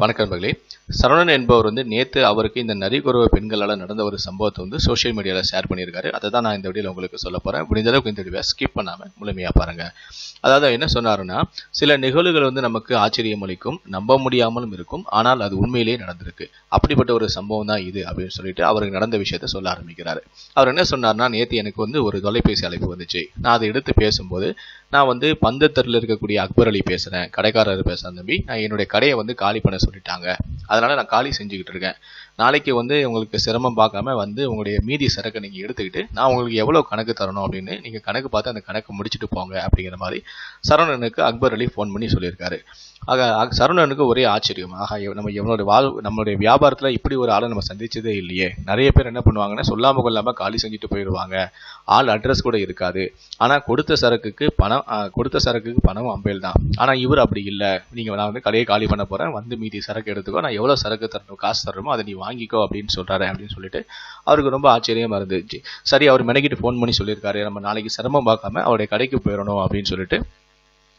வணக்கம் நண்பர்களே. சரவணன் என்பவர் வந்து நேற்று அவருக்கு இந்த நரிக்குறவ பெண்களால் நடந்த ஒரு சம்பவத்தை வந்து சோஷியல் மீடியாவில் ஷேர் பண்ணியிருக்காரு. அதை தான் நான் இந்த வீடியோவில் உங்களுக்கு சொல்ல போகிறேன் முடிந்தளவுக்கு இந்த வீடியோவை ஸ்கிப் பண்ணாமல் முழுமையாக பாருங்கள் அதாவது என்ன சொன்னாருன்னா சில நிகழ்வுகள் வந்து நமக்கு ஆச்சரியம் அளிக்கும் நம்ப முடியாமலும் இருக்கும் ஆனால் அது உண்மையிலேயே நடந்திருக்கு. அப்படிப்பட்ட ஒரு சம்பவம் தான் இது அப்படின்னு சொல்லிட்டு அவருக்கு நடந்த விஷயத்த சொல்ல ஆரம்பிக்கிறாரு. அவர் என்ன சொன்னார்னா நேற்று எனக்கு வந்து ஒரு தொலைபேசி அழைப்பு வந்துச்சு. நான் அதை எடுத்து பேசும்போது நான் வந்து பந்தத்தரில் இருக்கக்கூடிய அக்பர் அலி பேசுகிறேன் கடைக்காரர் பேசுகிறேன் தம்பி. நான் என்னுடைய கடையை வந்து காலி பண்ண சொல்லிட்டாங்க. அதனால் நான் காலி செஞ்சுக்கிட்டு இருக்கேன். நாளைக்கு வந்து உங்களுக்கு சிரமம் பார்க்காம வந்து உங்களுடைய மீதி சரக்கை நீங்கள் எடுத்துக்கிட்டு நான் உங்களுக்கு எவ்வளோ கணக்கு தரணும் அப்படின்னு நீங்கள் கணக்கு பார்த்து அந்த கணக்கு முடிச்சுட்டு போங்க அப்படிங்கிற மாதிரி சரவணனுக்கு அக்பர் அலி ஃபோன் பண்ணி சொல்லியிருக்காரு. ஆக சரவணனுக்கு ஒரே ஆச்சரியம். ஆகா நம்ம எவனோட வாழ் நம்மளுடைய வியாபாரத்தில் இப்படி ஒரு ஆளை நம்ம சந்திச்சதே இல்லையே. நிறைய பேர் என்ன பண்ணுவாங்கன்னா சொல்லாமல் கொள்ளாமல் காலி செஞ்சுட்டு போயிடுவாங்க. ஆள் அட்ரஸ் கூட இருக்காது. ஆனால் கொடுத்த சரக்குக்கு பணம் கொடுத்த சரக்குக்கு பணம் அம்பேல் தான். ஆனால் இவர் அப்படி இல்லை. நீங்கள் நான் வந்து கடையை காலி பண்ண போகிறேன் வந்து மீதி சரக்கு எடுத்துக்கோ. நான் எவ்வளோ சரக்கு தரணும் காசு தரணுமோ அதை நீ வாங்கிக்கோ அப்படின்னு சொல்கிறாரு அப்படின்னு சொல்லிட்டு அவருக்கு ரொம்ப ஆச்சரியமாக இருந்துச்சு. சரி அவர் மெனக்கிட்டு ஃபோன் பண்ணி சொல்லியிருக்காரு. நம்ம நாளைக்கு சிரமம் பார்க்காம அவருடைய கடைக்கு போயிடணும் அப்படின்னு சொல்லிட்டு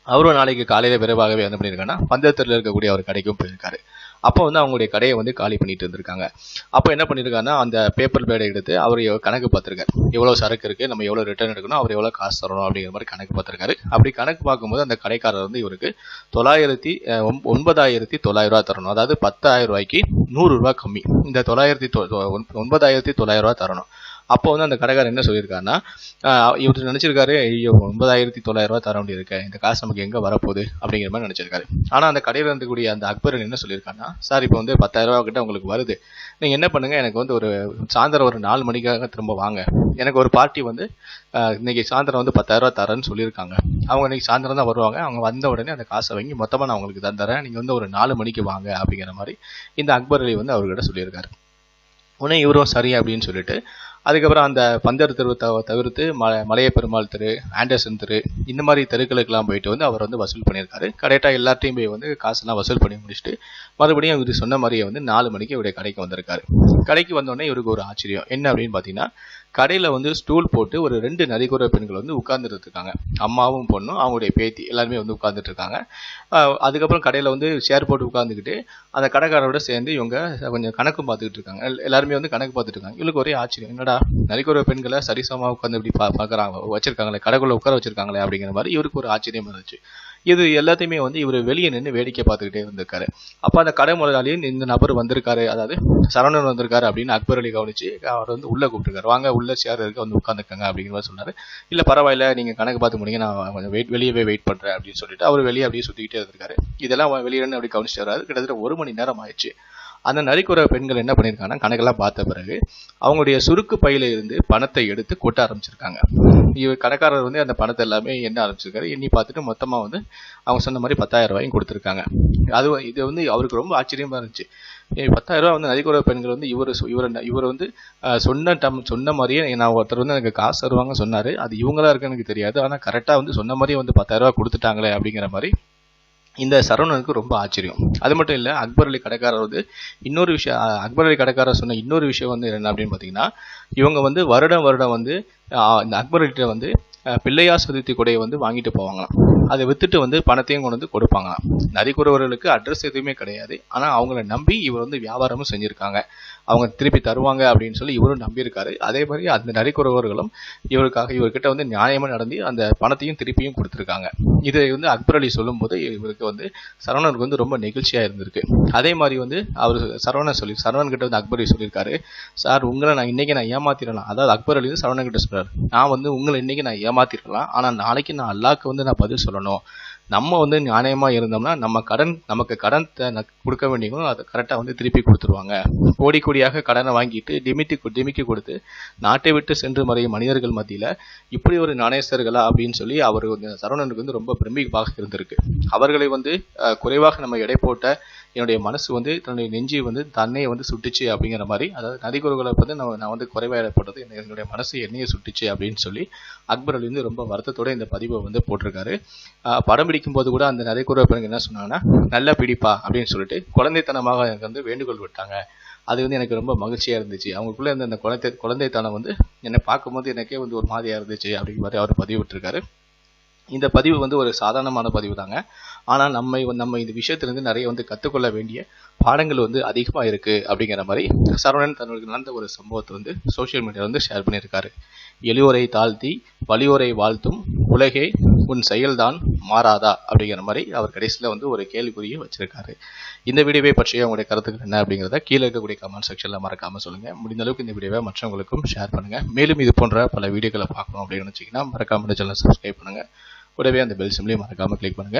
அவரும் நாளைக்கு காலையில் விரைவாகவே வந்து பண்ணியிருக்காங்கன்னா பந்தயத்தில் இருக்கக்கூடிய அவர் கடைக்கும் போயிருக்காரு. அப்போ வந்து அவங்களுடைய கடையை வந்து காலி பண்ணிட்டு இருந்திருக்காங்க. அப்போ என்ன பண்ணியிருக்காங்கன்னா அந்த பேப்பர் பேடை எடுத்து அவர் கணக்கு பார்த்துருக்காரு. எவ்வளோ சரக்கு இருக்குது நம்ம எவ்வளோ ரிட்டர்ன் எடுக்கணும் அவர் எவ்வளோ காசு தரணும் அப்படிங்கிற மாதிரி கணக்கு பார்த்துருக்காரு. அப்படி கணக்கு பார்க்கும்போது அந்த கடைக்காரர் வந்து இவருக்கு தொள்ளாயிரத்தி ஒன்பதாயிரத்தி தொள்ளாயிரம் ரூபா தரணும். அதாவது பத்தாயிரம் ரூபாய்க்கு நூறு ரூபாய் கம்மி. இந்த தொள்ளாயிரத்தி தொ- ஒன்- ஒன்பதாயிரத்தி தொள்ளாயிரம் தரணும். அப்போ வந்து அந்த கடைக்காரர் என்ன சொல்லியிருக்காருன்னா இவர் நினச்சிருக்காரு ஐயோ ஒன்பதாயிரத்தி தொள்ளாயிரம் ரூபாய் தர வேண்டியிருக்க. இந்த காசு நமக்கு எங்கே வரப்போகுது? அப்படிங்கிற மாதிரி நினச்சிருக்காரு. ஆனால் அந்த கடையில் இருந்தக்கூடிய அந்த அக்பர் என்ன சொல்லியிருக்காருன்னா சார் இப்போ வந்து பத்தாயிரம் ரூபா கிட்ட உங்களுக்கு வருது. நீங்கள் என்ன பண்ணுங்கள் எனக்கு வந்து ஒரு சாயந்தரம் ஒரு நாலு மணிக்காக திரும்ப வாங்க. எனக்கு ஒரு பார்ட்டி வந்து இன்னைக்கு சாயந்தரம் வந்து பத்தாயிரம் ரூபா தரேன்னு சொல்லியிருக்காங்க. அவங்க இன்னைக்கு சாயந்தரம் தான் வருவாங்க. அவங்க வந்த உடனே அந்த காசை வாங்கி மொத்தமாக நான் உங்களுக்கு தந்துறேன் நீங்கள் வந்து ஒரு நாலு மணிக்கு வாங்க அப்படிங்கிற மாதிரி இந்த அக்பர் அலி வந்து அவர்கிட்ட சொல்லியிருக்காரு. உடனே இவரும் சரி அப்படின்னு சொல்லிட்டு அதுக்கப்புறம் அந்த பந்தர் தெருவை தவ தவிர்த்து ம மலைய பெருமாள் தெரு ஆண்டர்சன் தெரு இந்த மாதிரி தெருக்களுக்கெல்லாம் போயிட்டு வந்து அவர் வந்து வசூல் பண்ணியிருக்காரு. கரெக்டாக எல்லாத்தையும் போய் வந்து காசெல்லாம் வசூல் பண்ணி முடிச்சுட்டு மறுபடியும் இவர் சொன்ன மாதிரியே வந்து நாலு மணிக்கு இவருடைய கடைக்கு வந்திருக்காரு. கடைக்கு வந்தோடனே இவருக்கு ஒரு ஆச்சரியம். என்ன அப்படின்னு பார்த்தீங்கன்னா கடையில் வந்து ஸ்டூல் போட்டு ஒரு ரெண்டு நரிக்குற பெண்கள் வந்து உட்கார்ந்துட்டு இருக்காங்க. அம்மாவும் பொண்ணும் அவங்களுடைய பேத்தி எல்லாருமே வந்து உட்கார்ந்துட்டு இருக்காங்க. அதுக்கப்புறம் கடையில் வந்து ஷேர் போட்டு உட்காந்துக்கிட்டு அந்த கடைக்காரரோட சேர்ந்து இவங்க கொஞ்சம் கணக்கும் பார்த்துக்கிட்டு இருக்காங்க. எல்லாருமே வந்து கணக்கு பார்த்துட்டு இருக்காங்க. ஒரே ஆச்சரியம். என்னடா நரிக்குற பெண்களை சரிசமாக உட்காந்து இப்படி பா பார்க்குறாங்க வச்சிருக்காங்களே கடைக்குள்ளே உட்கார வச்சிருக்காங்களே அப்படிங்கிற மாதிரி இவருக்கு ஒரு ஆச்சரியம் இருந்துச்சு. இது எல்லாத்தையுமே வந்து இவர் வெளியே நின்று வேடிக்கை பார்த்துக்கிட்டே இருந்திருக்காரு. அப்போ அந்த கடை முதலாளியும் இந்த நபர் வந்திருக்காரு அதாவது சரவணன் வந்திருக்காரு அப்படின்னு அக்பர் அலி கவனிச்சு அவர் வந்து உள்ளே கூப்பிட்டுருக்காரு. வாங்க உள்ள சேர் இருக்கு வந்து உட்காந்துக்கங்க அப்படிங்கிற மாதிரி சொன்னாரு. இல்லை பரவாயில்ல நீங்க கணக்கு பார்த்து முடிங்க நான் கொஞ்சம் வெயிட் வெளியவே வெயிட் பண்ணுறேன் அப்படின்னு சொல்லிட்டு அவர் வெளியே அப்படியே சுற்றிக்கிட்டே இருந்திருக்காரு. இதெல்லாம் வெளியே அப்படி கவனிச்சு வராது கிட்டத்தட்ட ஒரு மணி நேரம் ஆயிடுச்சு. அந்த நரிக்குற பெண்கள் என்ன பண்ணியிருக்காங்கன்னா கணக்கெல்லாம் பார்த்த பிறகு அவங்களுடைய சுருக்கு பையில இருந்து பணத்தை எடுத்து கொட்ட ஆரம்பிச்சிருக்காங்க. இவர் கடைக்காரர் வந்து அந்த பணத்தை எல்லாமே எண்ண ஆரம்பிச்சிருக்காரு எண்ணி பார்த்துட்டு மொத்தமாக வந்து அவங்க சொன்ன மாதிரி பத்தாயிரம் ரூபாயும் கொடுத்துருக்காங்க. அது இது வந்து அவருக்கு ரொம்ப ஆச்சரியமாக இருந்துச்சு. பத்தாயிரம் ரூபா வந்து நரிக்குற பெண்கள் வந்து இவர் இவர் இவர் வந்து சொன்ன டம் சொன்ன மாதிரியே நான் ஒருத்தர் வந்து எனக்கு காசு தருவாங்க சொன்னார். அது இவங்களா இருக்குன்னு எனக்கு தெரியாது. ஆனால் கரெக்டாக வந்து சொன்ன மாதிரியே வந்து பத்தாயிரம் ரூபா கொடுத்துட்டாங்களே அப்படிங்கிற மாதிரி இந்த சரவணனுக்கு ரொம்ப ஆச்சரியம். அது மட்டும் இல்லை அக்பர் அலி கடைக்காரர் வந்து இன்னொரு விஷயம் அக்பர் அலி கடைக்காரர் சொன்ன இன்னொரு விஷயம் வந்து என்ன அப்படின்னு பார்த்தீங்கன்னா இவங்க வந்து வருடம் வருடம் வந்து இந்த அக்பர் அலிகிட்ட வந்து பிள்ளையார் சதுர்த்தி கொடையை வந்து வாங்கிட்டு போவாங்களாம். அதை வித்துட்டு வந்து பணத்தையும் கொண்டு வந்து கொடுப்பாங்களாம். நரிக்குறவர்களுக்கு அட்ரஸ் எதுவுமே கிடையாது. ஆனால் அவங்கள நம்பி இவர் வந்து வியாபாரமும் செஞ்சுருக்காங்க. அவங்க திருப்பி தருவாங்க அப்படின்னு சொல்லி இவரும் நம்பியிருக்காரு. அதே மாதிரி அந்த நரிக்குறவர்களும் இவருக்காக இவர்கிட்ட வந்து நியாயமாக நடந்து அந்த பணத்தையும் திருப்பியும் கொடுத்துருக்காங்க. இதை வந்து அக்பர் அலி சொல்லும்போது இவருக்கு வந்து சரவணனுக்கு வந்து ரொம்ப நெகிழ்ச்சியாக இருந்திருக்கு. அதே மாதிரி வந்து அவர் சரவணன் சொல்லி சரவணன் கிட்ட வந்து அக்பர் அலி சொல்லியிருக்காரு. சார் உங்களை நான் இன்னைக்கு நான் ஏமாத்திடலாம். அதாவது அக்பர் அலி வந்து சரவணன் கிட்ட சொல்கிறார் நான் வந்து உங்களை இன்னைக்கு நான் ஏமாத்திருக்கலாம். ஆனால் நாளைக்கு நான் அல்லாக்கு வந்து நான் பதில் சொல்லணும். நம்ம வந்து நியாயமாக இருந்தோம்னா நம்ம கடன் நமக்கு கடன் த- ந- கொடுக்க வேண்டியவங்களும் அதை கரெக்டாக வந்து திருப்பி கொடுத்துருவாங்க. கோடி கோடியாக கடனை வாங்கிட்டு டிமிட்டி டிமிக்கி கொடுத்து நாட்டை விட்டு சென்று மறையும் மனிதர்கள் மத்தியில் இப்படி ஒரு நாணயஸ்தர்களா அப்படின்னு சொல்லி அவர் வந்து சரவணனுக்கு வந்து ரொம்ப பிரமிப்பாக இருந்திருக்கு. அவர்களை வந்து குறைவாக நம்ம எடை போட்ட என்னுடைய மனசு வந்து தன்னுடைய நெஞ்சு வந்து தன்னையை வந்து சுட்டுச்சு அப்படிங்கிற மாதிரி அதாவது நதிக்குறவுகளை வந்து நான் நான் வந்து குறைவாக ஏற்பட்டது என்ன- என்னுடைய மனசு என்னையே சுட்டுச்சு அப்படின்னு சொல்லி அக்பர் அலி வந்து ரொம்ப வருத்தத்தோட இந்த பதிவை வந்து போட்டிருக்காரு. படம் படம் பிடிக்கும்போது கூட அந்த நதிக்குறவு பிறகு என்ன சொன்னாங்கன்னா நல்லா பிடிப்பா அப்படின்னு சொல்லிட்டு குழந்தைத்தனமாக எனக்கு வந்து வேண்டுகோள் விட்டாங்க. அது வந்து எனக்கு ரொம்ப மகிழ்ச்சியாக இருந்துச்சு. அவங்களுக்குள்ளே இருந்த அந்த குழந்தை குழந்தைத்தனம் வந்து என்னை பார்க்கும்போது எனக்கே வந்து ஒரு மாதிரியாக இருந்துச்சு அப்படிங்கிற மாதிரி அவர் பதிவிட்டிருக்காரு இந்த பதிவு வந்து ஒரு சாதாரணமான பதிவு தாங்க ஆனால் நம்ம நம்ம இந்த விஷயத்திலிருந்து நிறைய வந்து கற்றுக்கொள்ள வேண்டிய பாடங்கள் வந்து அதிகமாக இருக்குது அப்படிங்கிற மாதிரி சரவணன் தன்னுக்கு நடந்த ஒரு சம்பவத்தை வந்து சோஷியல் மீடியாவில் வந்து ஷேர் பண்ணியிருக்காரு. எளியோரை தாழ்த்தி வலியோரை வாழ்த்தும் உலகே உன் செயல்தான் மாறாதா? அப்படிங்கிற மாதிரி அவர் கடைசியில் வந்து ஒரு கேள்விக்குறியை வச்சிருக்காரு. இந்த வீடியோவை பற்றிய உங்களுடைய கருத்துக்கள் என்ன அப்படிங்கிறத கீழே இருக்கக்கூடிய கமெண்ட் செக்ஷனில் மறக்காமல் சொல்லுங்கள் முடிந்த அளவுக்கு இந்த வீடியோவை மற்றவங்களுக்கும் ஷேர் பண்ணுங்கள் மேலும் இது போன்ற பல வீடியோக்களை பார்க்கணும் அப்படின்னு நினச்சிங்கன்னா மறக்காமல் சேனல் சப்ஸ்கிரைப் பண்ணுங்கள் கூடவே அந்த பெல் சிம்லையும் மறக்காமல் கிளிக் பண்ணுங்கள்